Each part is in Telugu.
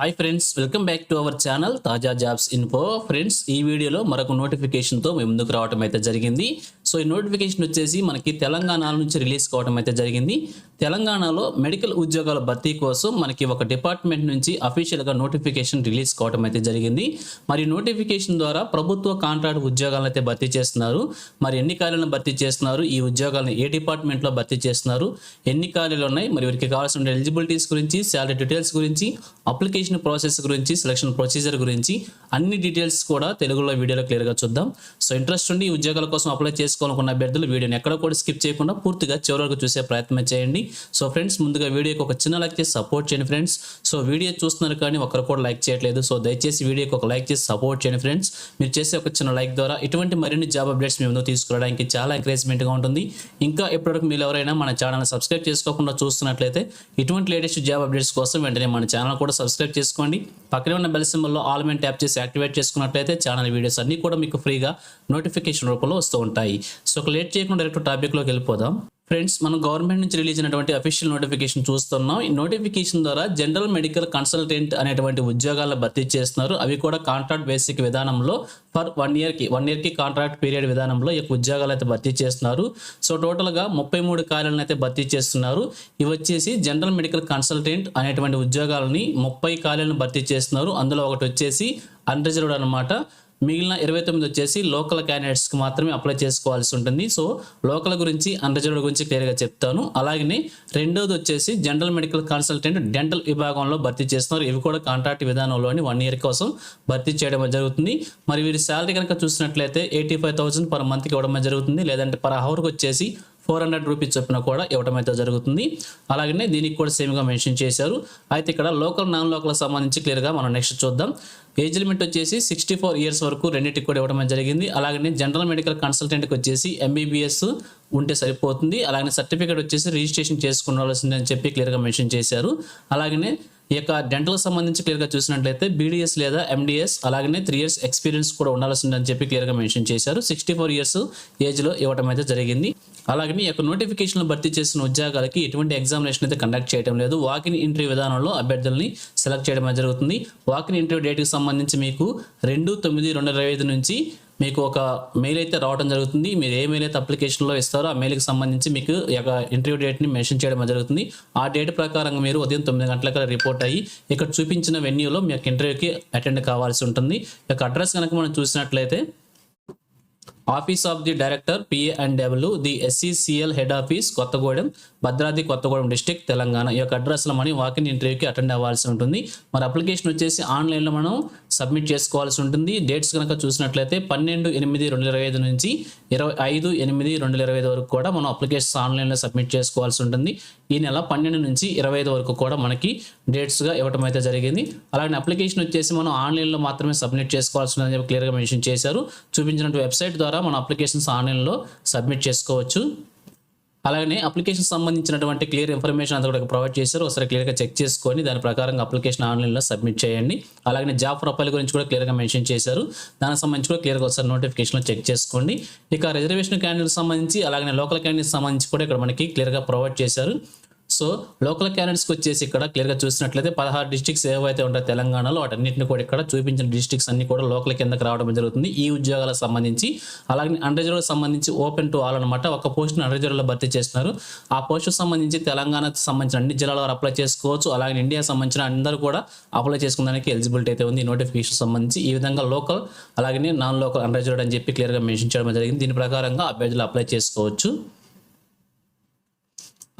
Hi friends welcome back to our channel Taaza jobs info friends ఈ వీడియోలో మరొక నోటిఫికేషన్తో మేము ముందుకు రావడం అయితే జరిగింది. సో ఈ నోటిఫికేషన్ వచ్చేసి మనకి తెలంగాణ నుంచి రిలీజ్ కావడం అయితే జరిగింది. తెలంగాణలో మెడికల్ ఉద్యోగాల భర్తీ కోసం మనకి ఒక డిపార్ట్మెంట్ నుంచి అఫీషియల్గా నోటిఫికేషన్ రిలీజ్ కావడం అయితే జరిగింది. మరి నోటిఫికేషన్ ద్వారా ప్రభుత్వ కాంట్రాక్ట్ ఉద్యోగాలను అయితే భర్తీ చేస్తున్నారు. మరి ఎన్ని ఖాళీలను భర్తీ చేస్తున్నారు? ఈ ఉద్యోగాలను ఏ డిపార్ట్మెంట్లో భర్తీ చేస్తున్నారు? ఎన్ని ఖాళీలు ఉన్నాయి? మరి వీరికి కావాల్సిన ఎలిజిబిలిటీస్ గురించి శాలరీ డీటెయిల్స్ గురించి అప్లికేషన్ ప్రాసెస్ గురించి సెలక్షన్ ప్రొసీజర్ గురించి అన్ని డీటెయిల్స్ కూడా తెలుగులో వీడియోలో క్లియర్గా చూద్దాం. సో ఇంట్రెస్ట్ ఉండి ఈ ఉద్యోగాల కోసం అప్లై చేసుకోవాలనుకున్న అభ్యర్థులు వీడియోని ఎక్కడ కూడా స్కిప్ చేయకుండా పూర్తిగా చివరకు చూసే ప్రయత్నం చేయండి. సో ఫ్రెండ్స్ ముందుగా వీడియోకి ఒక చిన్న లైక్ చేసి సపోర్ట్ చేయండి ఫ్రెండ్స్ సో వీడియో చూస్తున్నారు కానీ ఒకరు కూడా లైక్ చేయట్లేదు. సో దయచేసి వీడియోకి ఒక లైక్ చేసి సపోర్ట్ చేయండి ఫ్రెండ్స్ మీరు చేసే ఒక చిన్న లైక్ ద్వారా ఇటువంటి మరిన్ని జాబ్ అప్డేట్స్ మీ ముందు తీసుకురావడానికి చాలా ఎంకరేజ్మెంట్గా ఉంటుంది. ఇంకా ఇప్పటివరకు మీరు ఎవరైనా మన ఛానల్ సబ్స్క్రైబ్ చేసుకోకుండా చూస్తున్నట్లయితే ఇటువంటి లేటెస్ట్ జాబ్ అప్డేట్స్ కోసం వెంటనే మన ఛానల్ కూడా సబ్స్క్రైబ్ చేసుకోండి. పక్కనే ఉన్న బెల్ సింబల్లో ఆల్ ట్యాప్ చేసి యాక్టివేట్ చేసుకున్నట్లయితే ఛానల్ వీడియోస్ అన్నీ కూడా మీకు ఫ్రీగా నోటిఫికేషన్ రూపంలో వస్తూ ఉంటాయి. సో ఒక లేట్ చేయకుండా డైరెక్ట్ టాపిక్లోకి వెళ్ళిపోదాం. ఫ్రెండ్స్ మనం గవర్నమెంట్ నుంచి రిలీజ్ అయినటువంటి అఫీషియల్ నోటిఫికేషన్ చూస్తున్నాం. ఈ నోటిఫికేషన్ ద్వారా జనరల్ మెడికల్ కన్సల్టెంట్ అనేటువంటి ఉద్యోగాల భర్తీ చేస్తున్నారు. అవి కూడా కాంట్రాక్ట్ బేసిక్ విధానంలో ఫర్ వన్ ఇయర్కి వన్ ఇయర్కి కాంట్రాక్ట్ పీరియడ్ విధానంలో ఈ యొక్క ఉద్యోగాలు అయితే భర్తీ చేస్తున్నారు. సో టోటల్గా ముప్పై మూడు ఖాళీలను అయితే భర్తీ చేస్తున్నారు. ఇవి వచ్చేసి జనరల్ మెడికల్ కన్సల్టెంట్ అనేటువంటి ఉద్యోగాలని ముప్పై ఖాళీలను భర్తీ చేస్తున్నారు. అందులో ఒకటి వచ్చేసి అన్రిజర్వ్డ్ అనమాట మిగిలిన ఇరవై తొమ్మిది వచ్చేసి లోకల్ క్యాండిడేట్స్కి మాత్రమే అప్లై చేసుకోవాల్సి ఉంటుంది. సో లోకల్ గురించి అన్రిజర్వ్డ్ గురించి క్లియర్గా చెప్తాను. అలాగనే రెండోది వచ్చేసి జనరల్ మెడికల్ కన్సల్టెంట్ డెంటల్ విభాగంలో భర్తీ చేస్తున్నారు. ఇవి కూడా కాంట్రాక్ట్ విధానంలోని వన్ ఇయర్ కోసం భర్తీ చేయడం జరుగుతుంది. మరి వీరి శాలరీ కనుక చూసినట్లయితే ఎయిటీ ఫైవ్ థౌసండ్ పర్ మంత్కి ఇవ్వడం జరుగుతుంది. లేదంటే పర్ అవర్కి వచ్చేసి ఫోర్ హండ్రెడ్ రూపీస్ చొప్పున కూడా ఇవ్వడం అయితే జరుగుతుంది. అలాగనే దీనికి కూడా సేమ్గా మెన్షన్ చేశారు. అయితే ఇక్కడ లోకల్ నాన్ లోకల్ సంబంధించి క్లియర్గా మనం నెక్స్ట్ చూద్దాం. ఏజ్ లిమిట్ వచ్చేసి సిక్స్టీ ఫోర్ ఇయర్స్ వరకు రెండింటికి కూడా ఇవ్వడం జరిగింది. అలాగనే జనరల్ మెడికల్ కన్సల్టెంట్కి వచ్చేసి ఎంబీబీఎస్ ఉంటే సరిపోతుంది. అలాగే సర్టిఫికేట్ వచ్చేసి రిజిస్ట్రేషన్ చేసుకోవాల్సిందని చెప్పి క్లియర్గా మెన్షన్ చేశారు. అలాగనే ఈ యొక్క డెంటల్కి సంబంధించి క్లియర్గా చూసినట్లయితే బీడీఎస్ లేదా ఎండిఎస్ అలాగనే త్రీ ఇయర్స్ ఎక్స్పీరియన్స్ కూడా ఉండాల్సిందని చెప్పి క్లియర్గా మెన్షన్ చేశారు. సిక్స్టీ ఫోర్ ఇయర్స్ ఏజ్లో ఇవ్వడం అయితే జరిగింది. అలాగని యొక్క నోటిఫికేషన్లు భర్తీ చేసిన ఉద్యోగాలకి ఎటువంటి ఎగ్జామినేషన్ అయితే కండక్ట్ చేయడం లేదు. వాకిన్ ఇంటర్వ్యూ విధానంలో అభ్యర్థుల్ని సెలెక్ట్ చేయడం జరుగుతుంది. వాకిన్ ఇంటర్వ్యూ డేట్కి సంబంధించి మీకు రెండు తొమ్మిది రెండు ఇరవై ఐదు నుంచి మీకు ఒక మెయిల్ అయితే రావడం జరుగుతుంది. మీరు ఏ మెయిల్ అయితే అప్లికేషన్లో ఇస్తారో ఆ మెయిల్కి సంబంధించి మీకు ఈ యొక్క ఇంటర్వ్యూ డేట్ని మెన్షన్ చేయడం జరుగుతుంది. ఆ డేట్ ప్రకారంగా మీరు ఉదయం తొమ్మిది గంటలకు రిపోర్ట్ అయ్యి ఇక్కడ చూపించిన వెన్యూలో మీ యొక్క ఇంటర్వ్యూకి అటెండ్ కావాల్సి ఉంటుంది. యొక్క అడ్రస్ కనుక మనం చూసినట్లయితే office of the director PA and W the SCCL head office Kothagudem Bhadradri Kothagudem district Telangana ఈ యొక్క అడ్రస్లో మనం వాకిన్ ఇంటర్వ్యూకి అటెండ్ అవ్వాల్సి ఉంటుంది. మరి అప్లికేషన్ వచ్చేసి ఆన్లైన్లో మనం సబ్మిట్ చేసుకోవాల్సి ఉంటుంది. డేట్స్ కనుక చూసినట్లయితే పన్నెండు ఎనిమిది రెండు ఇరవై ఐదు నుంచి ఇరవై ఐదు ఎనిమిది రెండు ఇరవై ఐదు వరకు కూడా మనం అప్లికేషన్స్ ఆన్లైన్లో సబ్మిట్ చేసుకోవాల్సి ఉంటుంది. ఈ నెల పన్నెండు నుంచి ఇరవై ఐదు వరకు కూడా మనకి డేట్స్గా ఇవ్వడం అయితే జరిగింది. అలాగే అప్లికేషన్ వచ్చేసి మనం ఆన్లైన్లో మాత్రమే సబ్మిట్ చేసుకోవాల్సి ఉందని చెప్పి క్లియర్గా మెన్షన్ చేశారు. చూపించినట్టు వెబ్సైట్ ద్వారా మన అప్లికేషన్స్ ఆన్లైన్లో సబ్మిట్ చేసుకోవచ్చు. అలాగనే అప్లికేషన్ సంబంధించినటువంటి క్లియర్ ఇన్ఫర్మేషన్ అంతా కూడా ప్రొవైడ్ చేశారు. ఒకసారి క్లియర్గా చెక్ చేసుకొని దాని ప్రకారంగా అప్లికేషన్ ఆన్లైన్లో సబ్మిట్ చేయండి. అలాగే జాబ్ ప్రొఫైల్ గురించి కూడా క్లియర్గా మెన్షన్ చేశారు. దానికి సంబంధించి కూడా క్లియర్గా ఒకసారి నోటిఫికేషన్లో చెక్ చేసుకోండి. ఇక రిజర్వేషన్ క్యాండిడేట్ సంబంధించి అలాగే లోకల్ క్యాండిడేట్ సంబంధించి కూడా ఇక్కడ మనకి క్లియర్గా ప్రొవైడ్ చేశారు. సో లోకల్ క్యాండిడేట్స్కి వచ్చేసి ఇక్కడ క్లియర్గా చూసినట్లయితే పదహారు డిస్ట్రిక్ట్స్ ఏవైతే ఉంటాయి తెలంగాణలో వాటన్నింటిని కూడా ఇక్కడ చూపించిన డిస్ట్రిక్ట్స్ అన్ని కూడా లోకల్ కిందకి రావడం జరుగుతుంది. ఈ ఉద్యోగాలకు సంబంధించి అలాగే అండర్జర్వ్కి సంబంధించి ఓపెన్ టు ఆల్ అనమాట ఒక పోస్ట్ని అండర్జర్వ్లో భర్తీ చేస్తున్నారు. ఆ పోస్టుకు సంబంధించి తెలంగాణకు సంబంధించిన అన్ని జిల్లాల వారు అప్లై చేసుకోవచ్చు. అలాగే ఇండియా సంబంధించిన అందరూ కూడా అప్లై చేసుకోవడానికి ఎలిజిబిలిటీ అయితే ఉంది. నోటిఫికేషన్ సంబంధించి ఈ విధంగా లోకల్ అలాగే నాన్ లోకల్ అండర్జర్వ్డ్ అని చెప్పి క్లియర్గా మెన్షన్ చేయడం జరిగింది. దీని ప్రకారంగా అభ్యర్థులు అప్లై చేసుకోవచ్చు.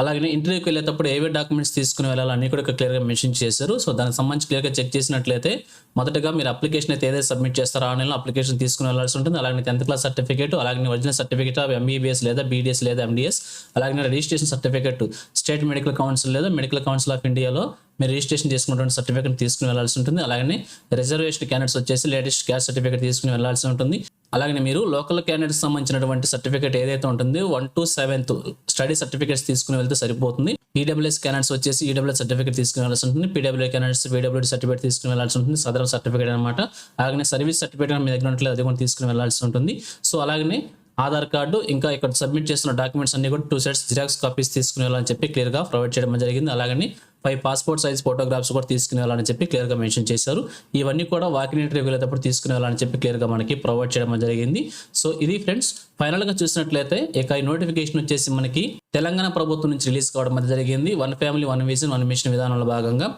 అలాగే ఇంటర్వ్యూకి వెళ్ళేటప్పుడు ఏవే డాక్యుమెంట్స్ తీసుకుని వెళ్ళాలని కూడా క్లియర్గా మెన్షన్ చేశారు. సో దానికి సంబంధించి క్లియర్గా చెక్ చేసినట్లయితే మొదటగా మీరు అప్లికేషన్ అయితే ఏదైతే సబ్మిట్ చేస్తారో ఆన్లైన్లో అప్లికేషన్ తీసుకుని వెళ్ళాల్సి ఉంటుంది. అలాగే టెన్త్ క్లాస్ సర్టిఫికేట్ అలాగే ఒరిజినల్ సర్టిఫికేట్ ఆఫ్ ఎంబీబీఎస్ లేదా బీడీఎస్ లేదా ఎండిఎస్ అలాగే registration certificate state medical council లేదా మెడికల్ కౌన్సిల్ ఆఫ్ ఇండియాలో మీరు రిజిస్ట్రేషన్ చేసుకున్నటువంటి సర్టిఫికేట్ తీసుకుని వెళ్ళాల్సి ఉంటుంది. అలాగే రిజర్వేషన్ క్యాండిడేట్స్ వచ్చేసి లేటెస్ట్ క్యాస్ట్ సర్టిఫికేట్ తీసుకుని వెళ్ళాల్సి ఉంటుంది. అలాగే మీరు లోకల్ క్యాండిడేట్స్ సంబంధించినటువంటి సర్టిఫికేట్ ఏదైతే ఉంటుందో one to seventh study certificates తీసుకుని వెళ్తే సరిపోతుంది. ఈడబ్ల్యూఎస్ క్యాండిడేట్స్ వచ్చేసి ఈడబ్ల్యూఎస్ సర్టిఫికేట్ తీసుకుని వెళ్ళాల్సి ఉంటుంది. పీడబ్ల్యూ క్యాండిడేట్స్ పీడబ్ల్యూడి సర్టిఫికేట్ తీసుకుని వెళ్ళాల్సి ఉంటుంది. సదరం సర్టిఫికేట్ అనమాట అలాగే సర్వీస్ సర్టిఫికేట్ మీ దగ్గర ఉన్నట్లయితే అది కూడా తీసుకుని వెళ్ళాల్సి ఉంటుంది. సో అలాగే ఆధార్ కార్డు ఇంకా ఇక్కడ సబ్మిట్ చేసిన డాక్యుమెంట్స్ అన్ని కూడా టూ సెట్స్ జిరాక్స్ కాపీస్ తీసుకునేవాలని చెప్పి క్లియర్గా ప్రొవైడ్ చేయడం జరిగింది. అలాగని ఫైవ్ పాస్పోర్ట్ సైజ్ ఫోటోగ్రాఫ్స్ కూడా తీసుకునేవాలని చెప్పి క్లియర్గా మెన్షన్ చేశారు. ఇవన్నీ కూడా వాకింగ్ ఇంటర్వ్యూ వెళ్ళేటప్పుడు తీసుకునేవాలని చెప్పి క్లియర్గా మనకి ప్రొవైడ్ చేయడం జరిగింది. సో ఇది ఫ్రెండ్స్ ఫైనల్గా చూసినట్లయితే ఇక ఈ నోటిఫికేషన్ వచ్చేసి మనకి తెలంగాణ ప్రభుత్వం నుంచి రిలీజ్ కావడం జరిగింది. One family one vision one mission విధానంలో భాగంగా.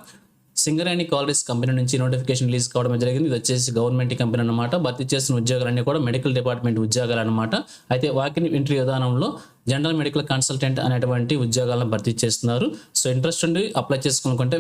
సింగరేణి కాలేజ్ కంపెనీ నుంచి నోటిఫికేషన్ రిలీజ్ కావడం జరిగింది. ఇది వచ్చేసి గవర్నమెంట్ కంపెనీ అనమాట భర్తీ చేసిన ఉద్యోగాలన్నీ కూడా మెడికల్ డిపార్ట్మెంట్ ఉద్యోగాలు అనమాట అయితే వాకిన్ ఎంట్రీ విధానంలో జనరల్ మెడికల్ కన్సల్టెంట్ అనేటువంటి ఉద్యోగాలను భర్తీ చేస్తున్నారు. సో ఇంట్రెస్ట్ ఉండి అప్లై చేసుకోనుకుంటే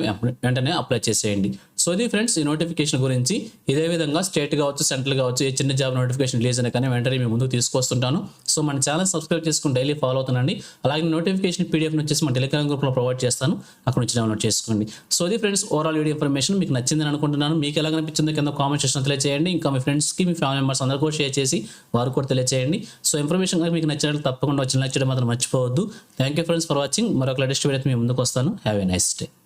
వెంటనే అప్లై చేసేయండి. సో ఇది ఫ్రెండ్స్ ఈ నోటిఫికేషన్ గురించి ఇదే విధంగా స్టేట్ కావచ్చు సెంట్రల్ కావచ్చు ఏ చిన్న జాబ్ నోటిఫికేషన్ రిలీజ్ అయినా కానీ వెంటనే మీ ముందుకు తీసుకొస్తుంటాను. సో మన ఛానల్ సబ్స్క్రైబ్ చేసుకుని డైలీ ఫాలో అవుతానండి అలాగే నోటిఫికేషన్ పీడిఎఫ్ వచ్చేసి మన టెలిగ్రామ్ గ్రూప్లో ప్రొవైడ్ చేస్తాను. అక్కడ నుంచి డౌన్లోడ్ చేసుకోండి. సో ఇది ఫ్రెండ్స్ ఓవరాల్ వీడియో ఇన్ఫర్మేషన్ మీకు నచ్చిందని అనుకుంటున్నాను. మీకు ఎలా అనిపించిందో కింద కామెంట్ సెక్షన్ తెలియజేయండి ఇంకా మీ ఫ్రెండ్స్కి మీ ఫ్యామిలీ మెంబర్స్ అందరూ కూడా షేర్ చేసి వారు కూడా తెలియజేయండి సో ఇన్ఫర్మేషన్ కానీ మీకు నచ్చినట్లు తప్పకుండా వచ్చిన చేయడం మాత్రం మర్చిపోవద్దు. Thank you friends for watching మరొక లేటెస్ట్ వీడియో మీ ముందుకు వస్తాను. Have a nice day